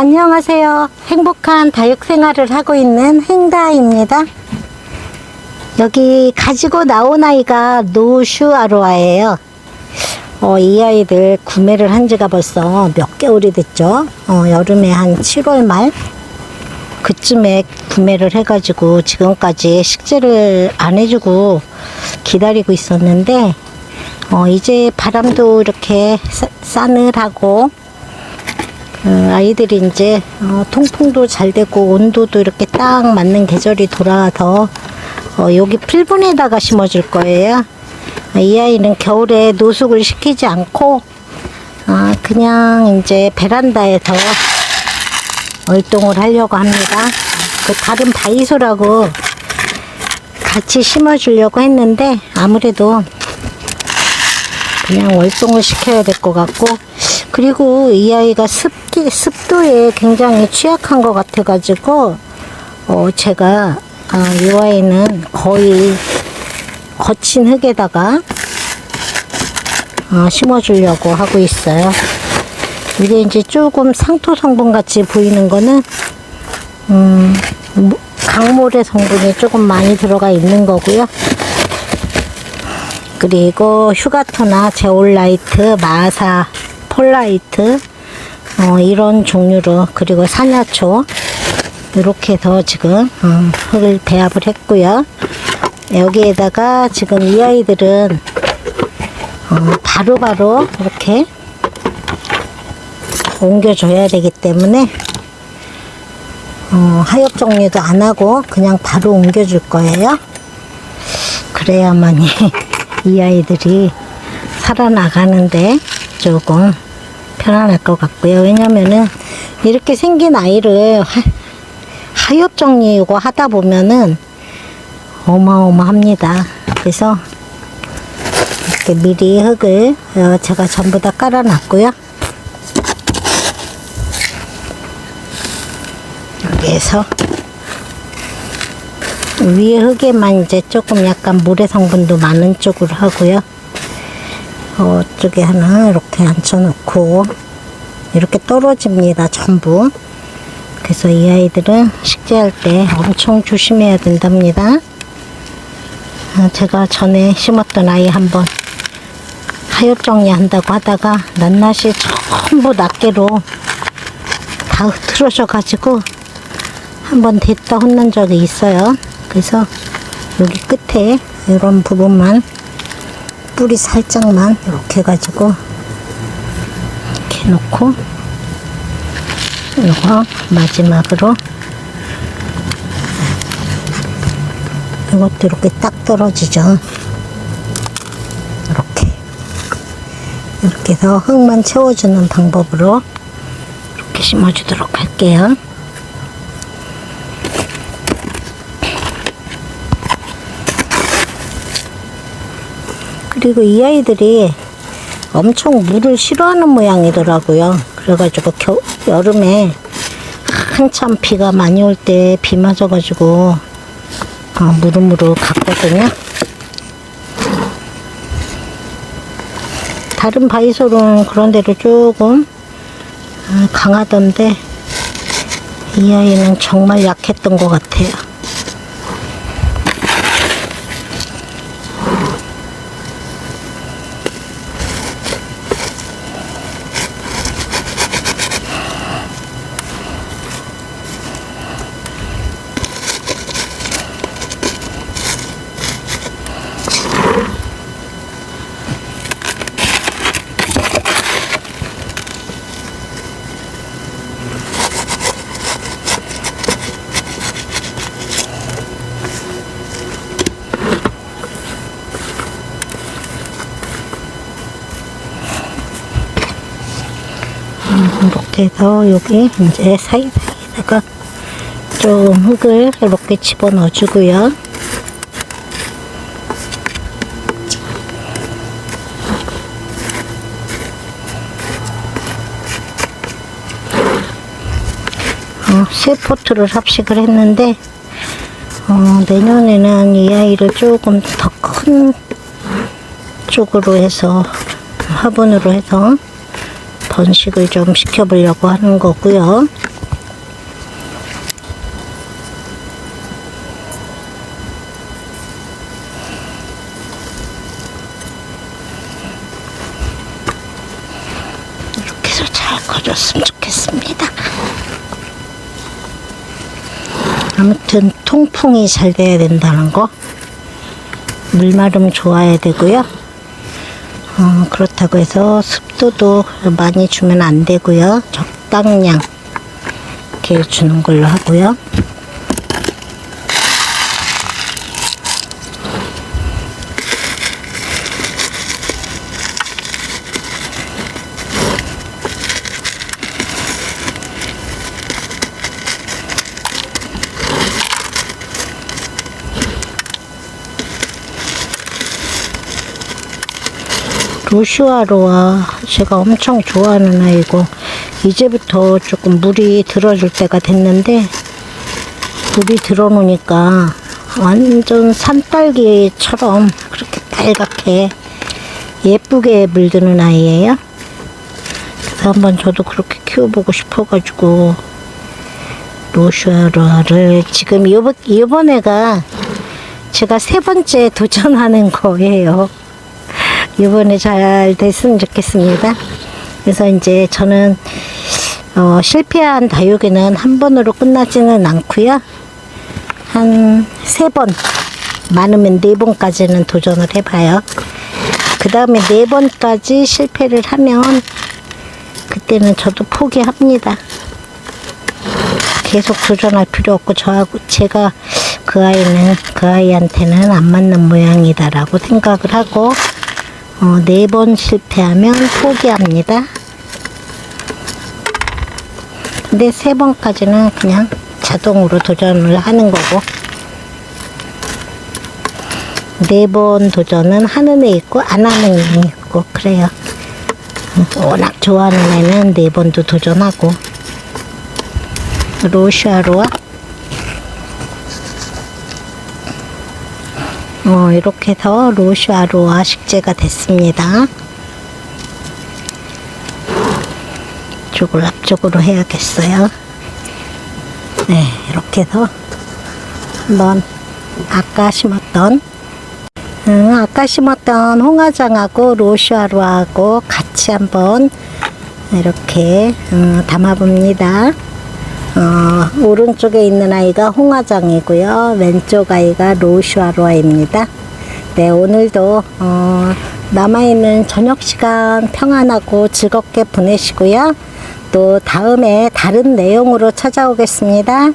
안녕하세요. 행복한 다육 생활을 하고 있는 행다입니다. 여기 가지고 나온 아이가 노슈 아로아예요. 어, 이 아이들 구매를 한 지가 벌써 몇 개월이 됐죠. 어, 여름에 한 7월 말 그쯤에 구매를 해가지고 지금까지 식재를 안 해주고 기다리고 있었는데 어, 이제 바람도 이렇게 싸, 싸늘하고 어, 아이들이 이제 어, 통풍도 잘 되고 온도도 이렇게 딱 맞는 계절이 돌아와서 어, 여기 필분에다가 심어줄 거예요. 이 아이는 겨울에 노숙을 시키지 않고 아, 그냥 이제 베란다에서 월동을 하려고 합니다. 그 다른 바이소라고 같이 심어주려고 했는데 아무래도 그냥 월동을 시켜야 될 것 같고 그리고 이 아이가 습 기 습도에 굉장히 취약한 것 같아가지고 어 제가 아, 이 아이는 거의 거친 흙에다가 어, 심어주려고 하고 있어요. 이게 이제 조금 상토 성분 같이 보이는 거는 음, 모- 강모래 성분이 조금 많이 들어가 있는 거고요. 그리고 휴가토나 제올라이트, 마사, 폴라이트 어, 이런 종류로 그리고 산야초 이렇게 해서 지금 음, 흙을 배합을 했고요. 여기에다가 지금 이 아이들은 어, 바로바로 이렇게 옮겨줘야 되기 때문에 어, 하엽 정리도 안 하고 그냥 바로 옮겨줄 거예요. 그래야만이 이 아이들이 살아나가는데 조금 편안할 것 같고요. 왜냐면은 이렇게 생긴 아이를 하, 하엽 정리고 하다 보면은 어마어마합니다. 그래서 이렇게 미리 흙을 어, 제가 전부 다 깔아놨고요. 여기에서 위에 흙에만 이제 조금 약간 모래 성분도 많은 쪽으로 하고요. 어, 쪽에 하나 이렇게 앉혀놓고 이렇게 떨어집니다. 전부. 그래서 이 아이들은 식재할 때 엄청 조심해야 된답니다. 아, 제가 전에 심었던 아이 한번 하엽 정리 한다고 하다가 낱낱이 전부 낱개로 다 흐트러져 가지고 한번 됐다 혼난 적이 있어요. 그래서 여기 끝에 이런 부분만 뿌리 살짝만 이렇게 해가지고 이렇게 놓고 이거 마지막으로 이것도 이렇게 딱 떨어지죠. 이렇게 이렇게 해서 흙만 채워주는 방법으로 이렇게 심어주도록 할게요. 그리고 이 아이들이 엄청 물을 싫어하는 모양이더라고요. 그래가지고 겨, 여름에 한참 비가 많이 올 때 비 맞아가지고 어, 무릎무릎 갔거든요. 다른 바이솔은 그런 데로 조금 어, 강하던데 이 아이는 정말 약했던 것 같아요. 이렇게 해서 여기 이제 사이사이에다가 좀 흙을 이렇게 집어넣어 주고요. 어, 새 포트를 합식을 했는데 어, 내년에는 이 아이를 조금 더 큰 쪽으로 해서 화분으로 해서 번식을 좀 시켜보려고 하는 거고요. 이렇게 해서 잘 커졌으면 좋겠습니다. 아무튼 통풍이 잘 돼야 된다는 거. 물마름 좋아야 되고요. 어, 그렇다고 해서 습도도 많이 주면 안 되고요. 적당량 이렇게 주는 걸로 하고요. 로슈아로아 제가 엄청 좋아하는 아이고 이제부터 조금 물이 들어줄 때가 됐는데 물이 들어놓으니까 완전 산딸기처럼 그렇게 빨갛게 예쁘게 물드는 아이예요. 그래서 한번 저도 그렇게 키워보고 싶어가지고 로슈아로아를 지금 이번, 이번에가 제가 세 번째 도전하는 거예요. 이번에 잘 됐으면 좋겠습니다. 그래서 이제 저는 어, 실패한 다육이는 한 번으로 끝나지는 않고요. 한 세 번, 많으면 네 번까지는 도전을 해봐요. 그 다음에 네 번까지 실패를 하면 그때는 저도 포기합니다. 계속 도전할 필요 없고 저하고 제가 그 아이는 그 아이한테는 안 맞는 모양이다라고 생각을 하고 어, 네 번 실패하면 포기합니다. 근데 세 번까지는 그냥 자동으로 도전을 하는 거고 네 번 도전은 하는 애 있고 안 하는 애 있고 그래요. 워낙 좋아하는 애는 네 번도 도전하고 로시아로아 어, 이렇게 해서 로시아 로아 식재가 됐습니다. 이쪽을 앞쪽으로 해야겠어요. 네, 이렇게 해서 한번 아까 심었던 음, 아까 심었던 홍화장하고 로시아로하고 같이 한번 이렇게 음, 담아봅니다. 어, 오른쪽에 있는 아이가 홍화장이고요. 왼쪽 아이가 로슈아로아입니다. 네, 오늘도 어, 남아있는 저녁 시간 평안하고 즐겁게 보내시고요. 또 다음에 다른 내용으로 찾아오겠습니다.